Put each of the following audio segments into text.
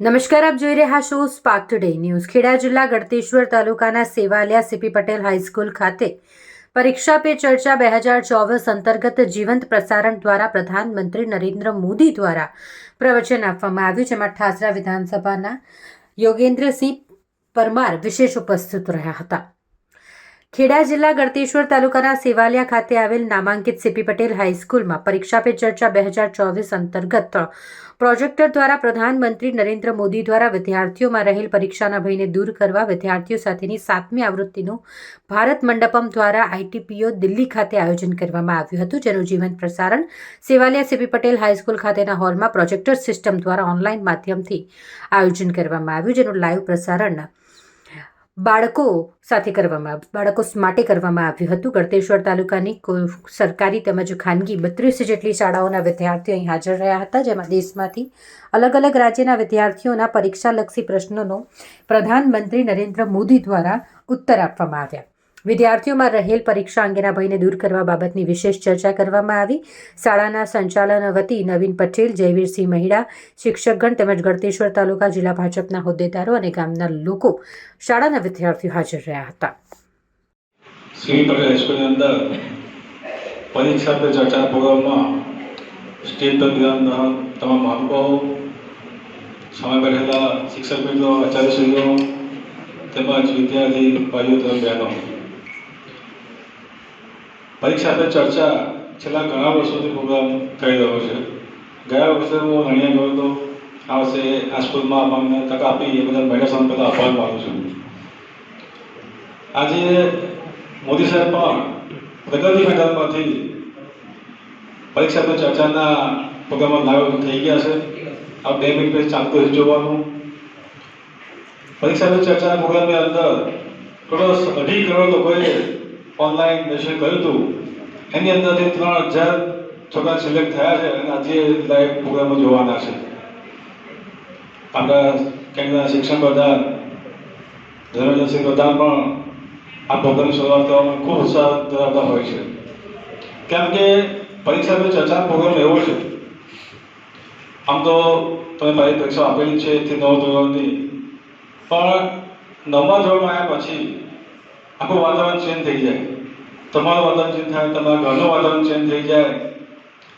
નમસ્કાર, આપ જોઈ રહ્યા છો સ્પાર્ક ટુડે ન્યૂઝ ખેડા જિલ્લા ગળતેશ્વર તાલુકાના સેવાલિયા સીપી પટેલ હાઈસ્કૂલ ખાતે પરીક્ષા પે ચર્ચા બે હજાર ચોવીસ અંતર્ગત જીવંત પ્રસારણ દ્વારા પ્રધાનમંત્રી નરેન્દ્ર મોદી દ્વારા પ્રવચન આપવામાં આવ્યું, જેમાં ઠાસરા વિધાનસભાના યોગેન્દ્રસિંહ પરમાર વિશેષ ઉપસ્થિત રહ્યા હતા. ખેડા જિલ્લા ગળતેશ્વર તાલુકાના સેવાલિયા ખાતે આવેલ નામાંકિત સીપી પટેલ હાઈસ્કૂલમાં પરીક્ષા પે ચર્ચા બે હજાર ચોવીસ અંતર્ગત પ્રોજેક્ટર દ્વારા પ્રધાનમંત્રી નરેન્દ્ર મોદી દ્વારા વિદ્યાર્થીઓમાં રહેલ પરીક્ષાના ભયને દૂર કરવા વિદ્યાર્થીઓ સાથેની સાતમી આવૃત્તિનું ભારત મંડપમ દ્વારા આઈટીપીઓ દિલ્હી ખાતે આયોજન કરવામાં આવ્યું હતું, જેનું જીવંત પ્રસારણ સેવાલિયા સીપી પટેલ હાઈસ્કૂલ ખાતેના હોલમાં પ્રોજેક્ટર સિસ્ટમ દ્વારા ઓનલાઈન માધ્યમથી આયોજન કરવામાં આવ્યું, જેનું લાઈવ પ્રસારણ બાળકો સાથે કરવામાં બાળકો માટે કરવામાં આવ્યું હતું. ગળતેશ્વર તાલુકાની સરકારી તેમજ ખાનગી બત્રીસ જેટલી શાળાઓના વિદ્યાર્થીઓ અહીં હાજર રહ્યા હતા, જેમાં દેશમાંથી અલગ અલગ રાજ્યના વિદ્યાર્થીઓના પરીક્ષાલક્ષી પ્રશ્નોનો પ્રધાનમંત્રી નરેન્દ્ર મોદી દ્વારા ઉત્તર આપવામાં આવ્યા. વિદ્યાર્થીઓમાં રહેલ પરીક્ષા અંગેના ભયને દૂર કરવા બાબતની વિશેષ ચર્ચા કરવામાં આવી. શાળાના સંચાલન વતી નવીન પટેલ, જયવીરસિંહ મહિડા, શિક્ષકગણ તેમજ ગળતેશ્વર તાલુકા જિલ્લા ભાજપના હોદ્દેદારો અને ગામના લોકો શાળાના વિદ્યાર્થીઓ હાજર રહ્યા હતા. શ્રી પટેલ અંદર પરીક્ષા પે ચર્ચા પ્રોગ્રામમાં સ્ટેટ પર તમામ મહાનુભાવો, સામે બેઠેલા શિક્ષક મિત્રો, આચાર્યશ્રીઓ તેમજ વિદ્યાર્થી ભાઈઓ તથા બહેનો પરીક્ષા પે ચર્ચા છેલ્લા ઘણા વર્ષોથી પ્રોગ્રામ થઈ રહ્યો છે. ગયા વર્ષે હું રણિયા ગયો હતો આ વર્ષે આ સ્કૂલમાં અમને તક આપી એ બધા મહિલા સંઘ બધા આભાર માનું છું. આજે મોદી સાહેબ પણ પ્રગતિ મેદાનમાંથી પરીક્ષા પર ચર્ચાના પ્રોગ્રામમાં લાઈવ થઈ ગયા છે. આ બે મિનિટ પછી ચાલતું જોવાનું. પરીક્ષા પર ચર્ચાના પ્રોગ્રામની અંદર કરોડ અઢી કરોડ લોકોએ ઓનલાઈન દર્શન કર્યું હતું. એની અંદરથી ત્રણ હજાર છોકરા સિલેક્ટ થયા છે અને આજે લાઈવ પ્રોગ્રામો જોવાના છે. આપણા કેન્દ્રના શિક્ષણ પ્રધાન ધર્મેન્દ્રસિંહ પ્રધાન પણ આ પ્રોગ્રામ શરૂઆત કરવામાં ખૂબ ઉત્સાહ ધરાવતા હોય છે. કેમ કે પરીક્ષા પર ચર્ચા પ્રોગ્રામ એવો છે. આમ તો તમે મારી પરીક્ષા આપેલી છે તે નવ ધોરણની પણ નવમા ધોરણમાં આવ્યા પછી આખું વાતાવરણ ચેન્જ થઈ જાય. તમારું વાતાવરણ ચેન્જ થાય, તમારા ઘરનું વાતાવરણ ચેન્જ થઈ જાય.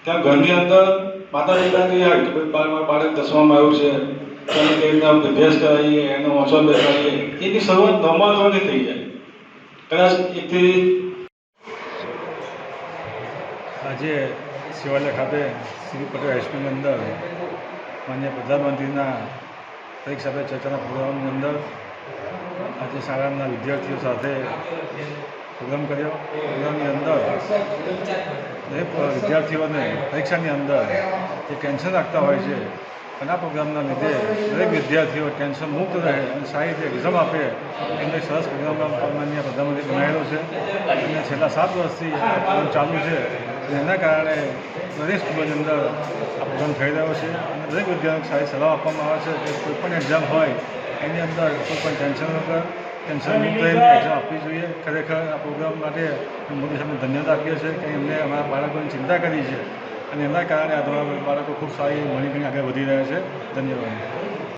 ત્યાં ઘરની અંદર માતા પિતા કહી આવે કે ભાઈ બાળક દસમામાં આવ્યું છે તો એને કેવી રીતના અભ્યાસ કરાવીએ, એનો ઓછો બેસાડીએ એની શરૂઆત નવમા ધોરણથી થઈ જાય. કદાચ એકથી આજે શિવાલય ખાતે શ્રી પટેલ હાઈસ્કૂલની અંદર માન્ય પ્રધાનમંત્રીના પરીક્ષા પે ચર્ચાના પ્રોગ્રામની અંદર આજે શાળાના વિદ્યાર્થીઓ સાથે પ્રોગ્રામ કર્યો. પ્રોગ્રામની અંદર દરેક વિદ્યાર્થીઓને પરીક્ષાની અંદર જે ટેન્શન રાખતા હોય છે અને આ પ્રોગ્રામના લીધે દરેક વિદ્યાર્થીઓ ટેન્શન મુક્ત રહે અને સારી રીતે એક્ઝામ આપે. એમને સરસ પ્રોગ્રામ માન્ય પ્રધાનમંત્રી બનાવેલો છે. અને છેલ્લા સાત વર્ષથી પ્રોગ્રામ ચાલુ છે. એના કારણે દરેક સ્કૂલોની અંદર આ પ્રોગ્રામ થઈ રહ્યો છે. અને દરેક વિદ્યાર્થીઓને સારી સલાહ આપવામાં આવે છે કે કોઈ પણ એક્ઝામ હોય, એની અંદર કોઈ પણ ટેન્શન વગર ટેન્શન મુક્ત રહીને એક્ઝામ આપવી જોઈએ. ખરેખર આ પ્રોગ્રામ માટે મોદી સાહેબને ધન્યવાદ આપીએ છીએ કે એમને અમારા બાળકોની ચિંતા કરી છે અને એના કારણે આ તમારા બાળકો ખૂબ સારી ભણી આગળ વધી રહ્યા છે. ધન્યવાદ.